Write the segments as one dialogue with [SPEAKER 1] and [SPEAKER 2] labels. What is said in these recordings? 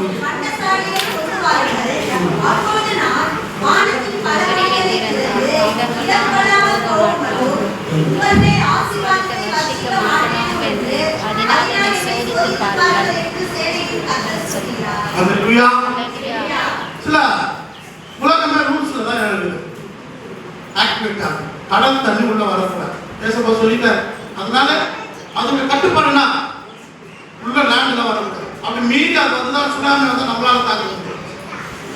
[SPEAKER 1] பண்டசாலையை
[SPEAKER 2] சில உலகமே ரூல்ஸ்ல தான் இருக்கு ஆக்டிவேட் ஆகும் கடல் தண்ணி உள்ள வரக்கூடாது. பேசப்போ சொல்லிட்டேன் அதனால அதுக்கு கட்டுப்பாடுனா உள்ள லேண்ட்ல வரக்கூடாது அப்படி மீறி அது வந்துதான் சுனாமி வந்து நம்மளால தாங்க முடியும்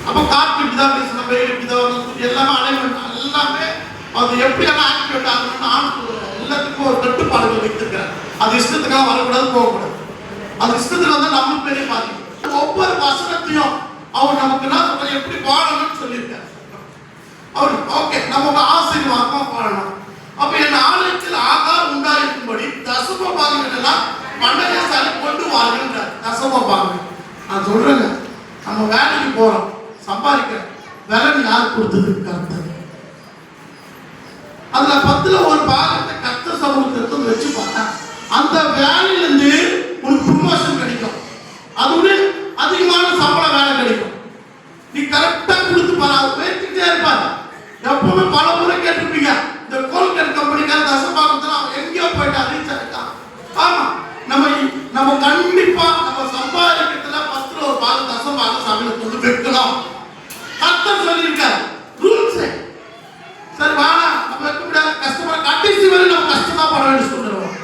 [SPEAKER 2] அப்போ காற்று இப்படிதான் பேசணும் வெயில் இப்படிதான் எல்லாமே அலைமெண்ட் எல்லாமே அது எப்படி எல்லாம் ஆக்டிவேட் ஆகணும்னு ஆண்டு எல்லாத்துக்கும் ஒரு கட்டுப்பாடுகள் வைத்திருக்கிறார். அது இஷ்டத்துக்காக வரக்கூடாது போகக்கூடாது. அது இஷ்டத்துக்கு வந்து நம்ம பெரிய பாதிக்கும். ஒவ்வொரு வசனத்தையும் அவர் நமக்கு என்ன சொல்ற எப்படி வாழணும்னு சொல்லியிருக்காரு. அவர் ஓகே நமக்கு ஆசை மண்டல சாலை கொண்டு வாருங்கன்றார். தசம பாகங்கள் நான் சொல்றேங்க நம்ம வேலைக்கு போறோம். சம்பாதிக்கிறோம் விலை யார் கொடுத்தது? கர்த்தர். அதுல பத்துல ஒரு பாகத்தை கத்த சமூகத்தை வச்சு பார்த்தா அந்த வேலையிலிருந்து ஒரு ப்ரொமோஷன் கிடைக்கும் அதோட அதிகமான சம்பள வேலை கிடைக்கும் நீ கரெக்டா கொடுத்து பாரு அவர் பேசிக்கிட்டே இருப்பார் எப்பவுமே பல முறை கேட்டிருப்பீங்க இந்த கோல்கேட் கம்பெனிக்கார தசபாகத்துல அவன் எங்கேயோ போயிட்டான் ரீச் ஆகிட்டான் ஆமா நம்ம இ- நம்ம கண்டிப்பா நம்ம சம்பாதிக்கிறதுல பத்துல ஒரு பாகம் தசபாகம் கொண்டு வைக்கணும் கர்த்தர் சொல்லியிருக்காரு. ரூல்ஸ் சரி வாடா. நம்ம கூட முடியாது கஷ்டப்பட கடைசி வரை நம்ம கஷ்டமா பட வேண்டும் சொல்லுறோம்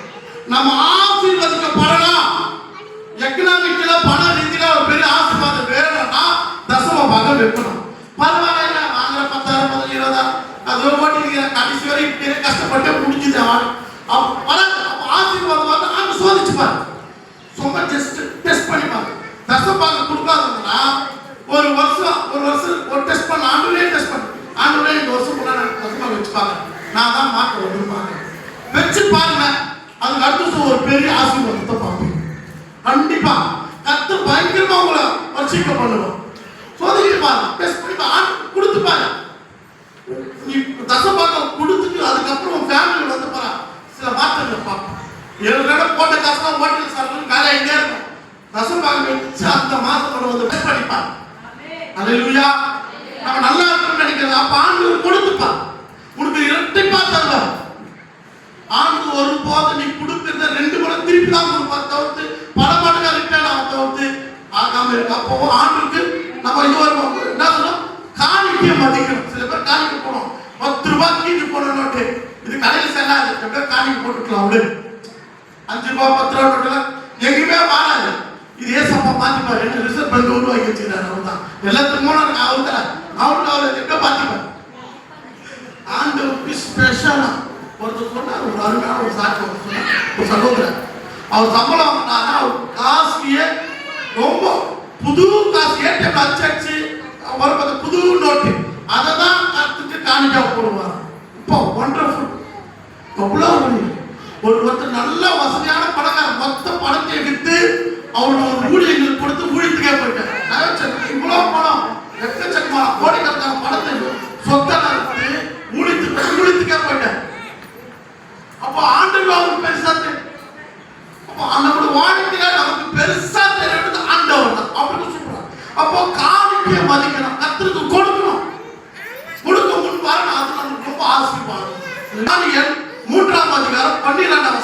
[SPEAKER 2] நம்ம ஆசீர்வதிக்கப்படலாம். எக்கனாமிக்கல பண ரீதியில ஒரு பெரிய ஆசீர்வாதம் வேணும்னா தசம பாகம் வைக்கணும் பரவாயில்ல வாங்குற பத்தாயிரம் பதினஞ்சு இருபதாயிரம். அது ஓட்டிருக்கிற கடைசி வரை பெரிய கஷ்டப்பட்டு முடிஞ்சுது அவன் அப்ப பல ஆசீர்வாதம் வந்து ஆண்டு சோதிச்சு பாரு சும்மா ஜஸ்ட் டெஸ்ட் பண்ணி பாருங்க தசபாகம் கொடுக்காதவங்கன்னா ஒரு வருஷம் ஒரு வருஷம் ஒரு டெஸ்ட் பண்ண ஆண்டுலேயே டெஸ்ட் பண்ணு. ஆண்டுலேயே இந்த வருஷம் கூட நான் தசபாகம் வச்சு நான் தான் மாற்ற வந்து வச்சு பாருங்க. அதுக்கு அடுத்த வருஷம் ஒரு பெரிய ஆசீர்வாதத்தை பார்ப்பீங்க கண்டிப்பா. கத்து பயங்கரமா உங்களை வர்ஷிக்க பண்ணுவோம் சோதனை பாருங்க. டெஸ்ட் பண்ணி ஆண்டு கொடுத்து பாருங்க. இருக்கும் தசபாகம் வச்சு அந்த மாசத்தோட வந்து டெஸ்ட் பண்ணிப்பார் அல்லேலூயா. நம்ம நல்லா இருக்கணும்னு நினைக்கிறது. அப்ப ஆண்டு கொடுத்துப்பா உனக்கு இரட்டிப்பா தருவார். ஆண்டு ஒரு போது நீ கொடுக்கிறத ரெண்டு முறை திருப்பி தான் கொடுப்பார் தவிர்த்து பல மடங்கு ரிட்டர்ன் ஆகும் தவிர்த்து ஆகாம இருக்கு? அப்போ ஆண்டுக்கு நம்ம இது ஒரு என்ன சொல்லணும் காணிக்கையை மதிக்கணும். சில பேர் காணிக்கை போனோம் பத்து ரூபாய் கீழே போன நோட்டு. இது கடையில் செல்லாது எப்படியோ காணிக்கை போட்டுக்கலாம் விடு அஞ்சு ரூபாய் பத்து ரூபாய் நோட்டுலாம் எங்கேயுமே வாழாது இது ரெண்டு ரிசர்வ் பேங்க் உருவாக்கி வச்சுக்கிறாரு அவர் தான் எல்லாத்துக்கும் மூணு அவர் தான் அவருக்கு அவர் எப்படியோ மாத்திப்பாரு ஆண்டவருக்கு ஸ்பெஷலா ஒருத்தர் சொன்னார் ஒரு அருமையான ஒரு சாட்சி ஒரு சகோதரர். அவர் சம்பளம் வாங்கினாருன்னா அவர் காசுலயே ரொம்ப புது காசு ஏடிஎம் அச்சடிச்சு பார்த்த புது நோட்டு. அதை தான் கற்றுட்டு காணிக்காக போடுவார். இப்போ ஒண்டர்ஃபுல் அவ்வளோ ஒரு ஒருத்தர் நல்ல வசதியான பணக்காரர் மொத்த பணத்தை எடுத்து அவரோட ஒரு ஊழியர்களுக்கு கொடுத்து ஊழியத்துக்கே போயிட்டேன் இவ்வளவு பணம் எக்கச்சக்கமான கோடிக்கணக்கான பணத்தை சொத்தை நடத்தி ஊழியத்துக்கு ஊழியத்துக்கே போயிட்டேன் அப்போ ஆண்டவர் அவருக்கு பெருசா தெரியும் அப்போ நம்மளோட வாழ்க்கையில நமக்கு பெருசா தெரியும் ஆண்டவர் தான். அப்படின்னு சொல்றான் அப்போ காணிக்கையை மதிக்கணும் கத்திற்கு கொடுக்கணும். கொடுக்க முன் பாருங்க அது நமக்கு ரொம்ப ஆசீர்வாதம். மூன்றாம் அதிகாரம் பன்னிரெண்டாம்